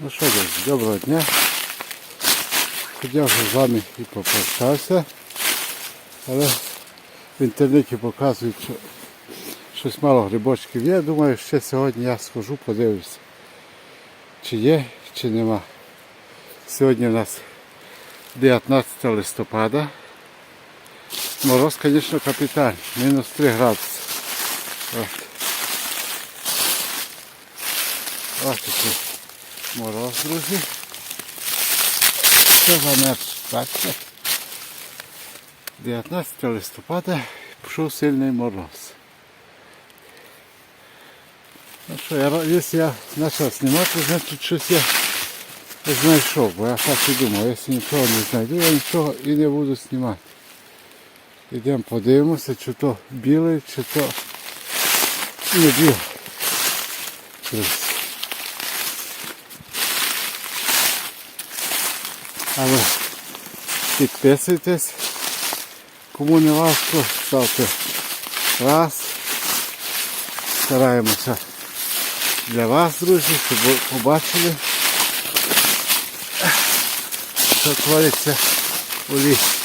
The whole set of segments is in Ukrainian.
Ну що, друзі, доброго дня. Хотів з вами і попрощався, але в інтернеті показують, що щось мало грибочків є. Думаю, ще сьогодні я схожу, подивлюся, чи є, чи нема. Сьогодні у нас 19 листопада. Мороз, звісно, капітальний. Мінус 3 градуси. От. Ось такий мороз, друзі. Це замерз, бачите? 19 листопада пішов сильний мороз. Ну що, я, якщо я почав знімати, значить щось я знайшов, бо я так і думав, якщо нічого не знайду, я нічого і не буду знімати. Йдемо подивимося, чи то білий, чи то не білий. Але підписуйтесь, кому не важко, ставте раз. Стараємося для вас, друзі, щоб ви побачили, що твориться у лісі.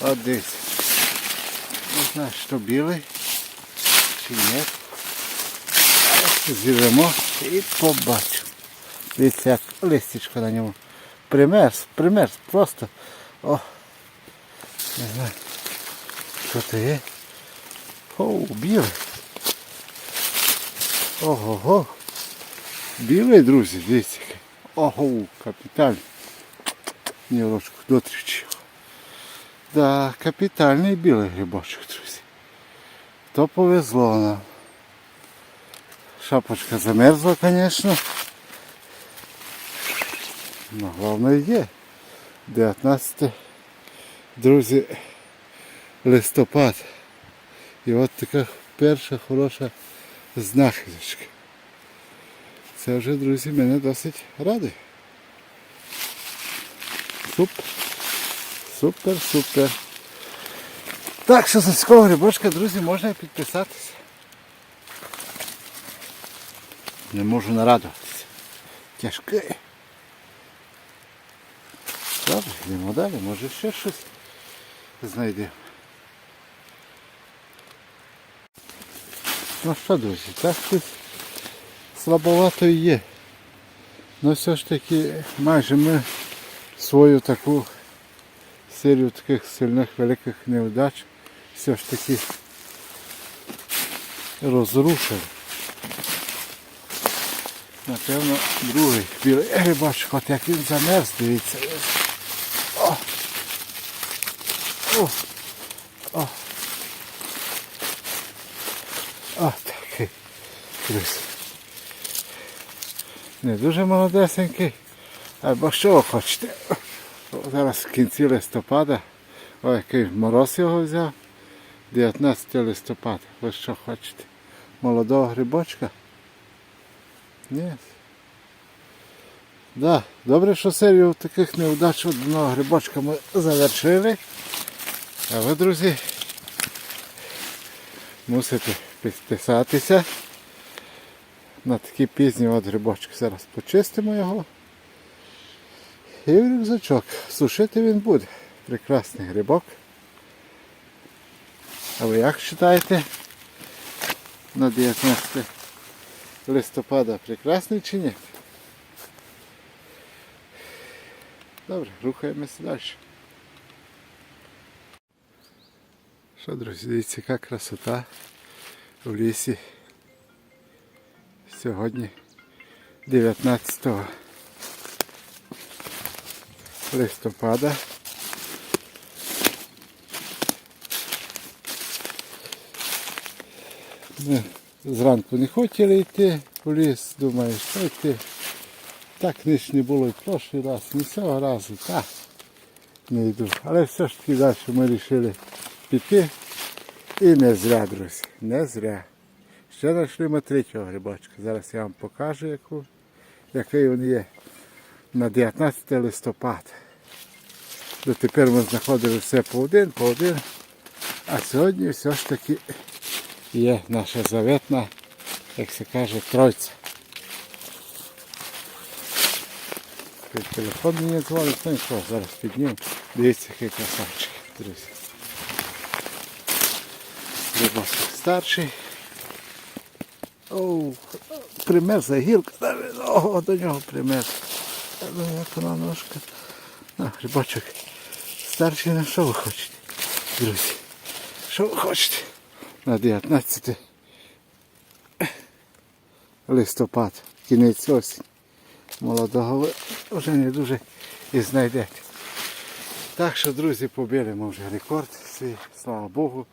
От дивіться. Не знаю, що білий чи ні. Зірвемо і побачимо. Дивіться, як листечко на ньому. Примерз, примерз, просто. О, не знаю, що це є. Оу, білий. Ого-го. Білий, друзі, дивіться. Ого, капітальний. Нірочку дотрічив. Да, капітальний білий грибочок, друзі. То повезло нам. Шапочка замерзла, звісно. Ну, головне є. 19 друзі, листопад. І от така перша хороша знахідочка. Це вже, друзі, мене досить радує. Супер. Супер, супер. Так що за цього грибочка, друзі, можна підписатися. Не можу нарадуватися. Тяжкий. Добре, йдемо далі, може ще щось знайдемо. Ну що, друзі, так щось слабовато і є. Ну все ж таки майже ми свою таку серію таких сильних великих невдач все ж таки розрушили. Напевно, другий білий грибочок, от як він замерз, дивіться. О! О! О! О, такий. Друзі. Не дуже молодесенький. Або що ви хочете? О, Зараз в кінці листопада. Ой, який мороз його взяв. 19 листопада. Ви що хочете? Молодого грибочка? Ні. Да, добре, що серію таких неудач одного грибочка ми завершили. А ви, друзі, мусите підписатися на такі пізні от грибочки. Зараз почистимо його. І в рюкзачок. Сушити він буде. Прекрасний грибок. А ви як вважаєте? На 19 листопада прекрасний чи ні? Добре, рухаємося далі. Що, друзі, дивіться, яка красота в лісі. Сьогодні 19 листопада. Ми зранку не хотіли йти у ліс, думаю, що йти. Так ніч не було і прошлий раз, ні цього разу, так не йду. Але все ж таки далі ми вирішили піти. І не зря, друзі, не зря. Ще знайшли ми третього грибочка. Зараз я вам покажу, яку, який він є на 19 листопада. Дотепер ми знаходили все по один, по один. А сьогодні все ж таки є наша заветна, як се каже, тройця. Телефон мені дзвонить, ну і що, зараз підніму. Дивіться, який красавчик, друзі. Рибасик старший. Оу, примерзла гілка, ого, до нього примерзла. Ну, як вона ножка. На, рибачок. Старший на що ви хочете, друзі? Що ви хочете? На 19 листопад, кінець осінь. Молодого вже не дуже і знайдете. Так що, друзі, побили ми вже рекорд свій, слава Богу.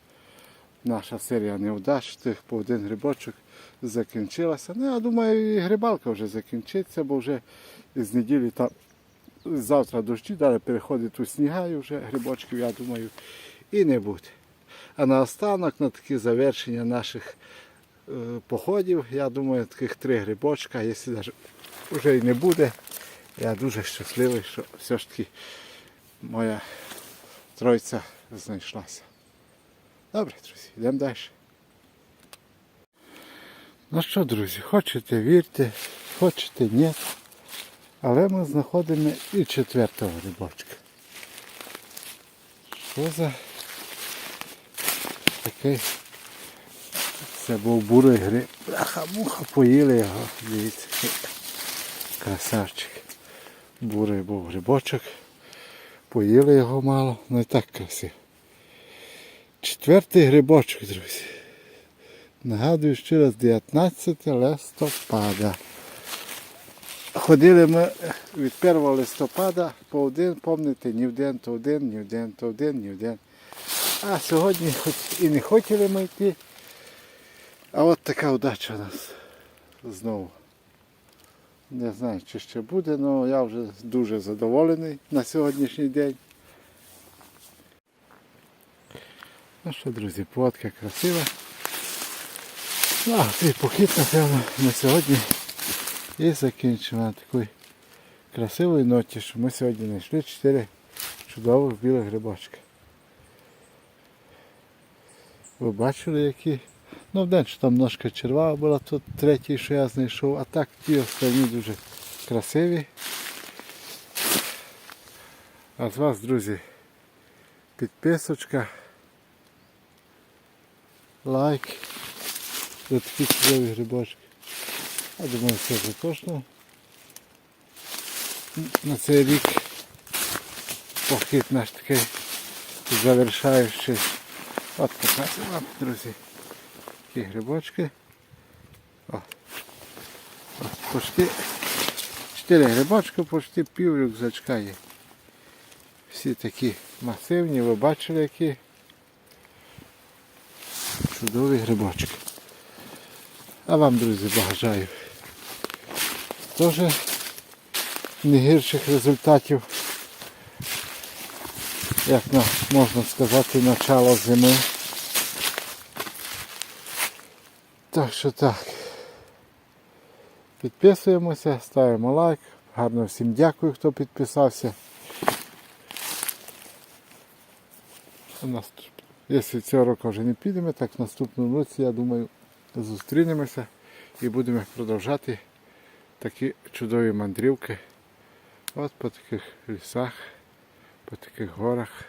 Наша серія невдач, тих по один грибочок закінчилася. Ну, я думаю, і грибалка вже закінчиться, бо вже з неділі там завтра дощі, далі переходить у сніга і вже грибочків, я думаю, і не буде. А наостанок на такі завершення наших е, походів, я думаю, таких три грибочка, якщо навіть вже і не буде, я дуже щасливий, що все ж таки моя тройця знайшлася. Добре, друзі, йдемо далі. Ну що, друзі, хочете вірте, хочете ні. Але ми знаходимо і четвертого рибочка. Що за такий? Це був бурий гриб. Бляха, муха поїли його. Дивіться, красавчик. Бурий був грибочок. Поїли його мало, ну і так красиво. Четвертий грибочок, друзі. Нагадую ще раз 19 листопада. Ходили ми від 1 листопада по один, пам'ятаєте, ні в день то один, ні в день то один, ні в день. А сьогодні хоч і не хотіли ми йти. А от така удача у нас знову. Не знаю, чи ще буде, але я вже дуже задоволений на сьогоднішній день. Ну що, друзі, поводка красива. Ну, цей похід, напевно, на сьогодні і закінчимо на такій красивій ноті, що ми сьогодні знайшли 4 чудових білих грибочки. Ви бачили які? Ну, вдень, що там ножка червава була, тут третій, що я знайшов, а так ті останні дуже красиві. А з вас, друзі, підписочка, лайк за такі чудові грибочки. Я думаю, це вже точно на цей рік похід наш такий завершаючий. От показую вам, друзі, такі грибочки. О. От почти 4 грибочки, почти пів рюкзачка є. Всі такі масивні, ви бачили які чудові грибочки. А вам, друзі, бажаю теж не гірших результатів, як на, можна сказати, начало зими. Так що так. Підписуємося, ставимо лайк. Гарно всім дякую, хто підписався. Якщо цього року вже не підемо, так в наступному році, я думаю, зустрінемося і будемо продовжати такі чудові мандрівки. От по таких лісах, по таких горах.